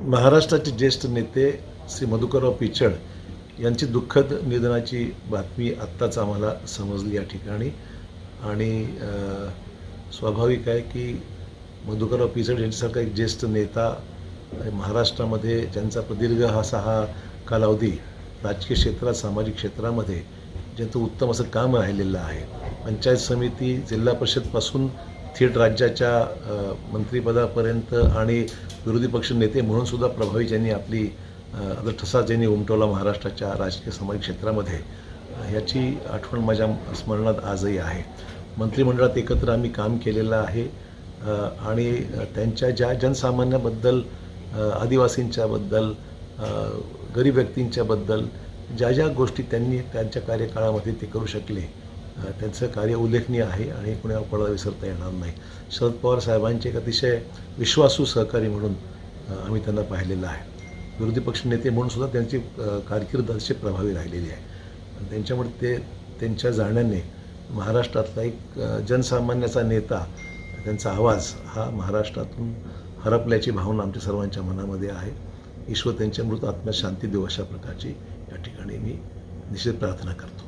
महाराष्ट्राचे ज्येष्ठ नेते श्री मधुकरराव पिचड यांची दुःखद निधनाची बातमी आत्ताच आम्हाला समजली या ठिकाणी. आणि स्वाभाविक आहे की मधुकरराव पिचड यांच्यासारखा एक ज्येष्ठ नेता महाराष्ट्रामध्ये ज्यांचा प्रदीर्घ हा सहा कालावधी राजकीय क्षेत्रात सामाजिक क्षेत्रामध्ये ज्यांचं उत्तम असं काम राहिलेलं आहे. पंचायत समिती जिल्हा परिषदपासून थेट राज्याच्या मंत्रीपदापर्यंत मंत्रिपदापर्यंत आणि विरोधी पक्ष नेते म्हणून सुद्धा प्रभावी ज्यांनी आपली आता ठसा ज्यांनी उमटवला महाराष्ट्राच्या राजकीय सामाजिक क्षेत्रामध्ये. ह्याची आठवण माझ्या स्मरणात आजही आहे. मंत्रिमंडळात एकत्र आम्ही काम केलेलं आहे. आणि त्यांच्या ज्या जनसामान्याबद्दल आदिवासींच्याबद्दल गरीब व्यक्तींच्याबद्दल ज्या ज्या गोष्टी त्यांनी त्यांच्या कार्यकाळामध्ये ते करू शकले त्यांचं कार्य उल्लेखनीय आहे आणि कुणाला कोणाला विसरता येणार नाही. शरद पवार साहेबांचे एक अतिशय विश्वासू सहकारी म्हणून आम्ही त्यांना पाहिलेलं आहे. विरोधी पक्ष नेते म्हणून सुद्धा त्यांची कारकीर्द अतिशय प्रभावी राहिलेली आहे. आणि त्यांच्यामुळे ते त्यांच्या जाण्याने महाराष्ट्रातला एक जनसामान्याचा नेता त्यांचा आवाज हा महाराष्ट्रातून हरपल्याची भावना आमच्या सर्वांच्या मनामध्ये आहे. ईश्वर त्यांच्या मृत आत्म्यात शांती देऊ अशा प्रकारची या ठिकाणी मी निश्चित प्रार्थना करतो.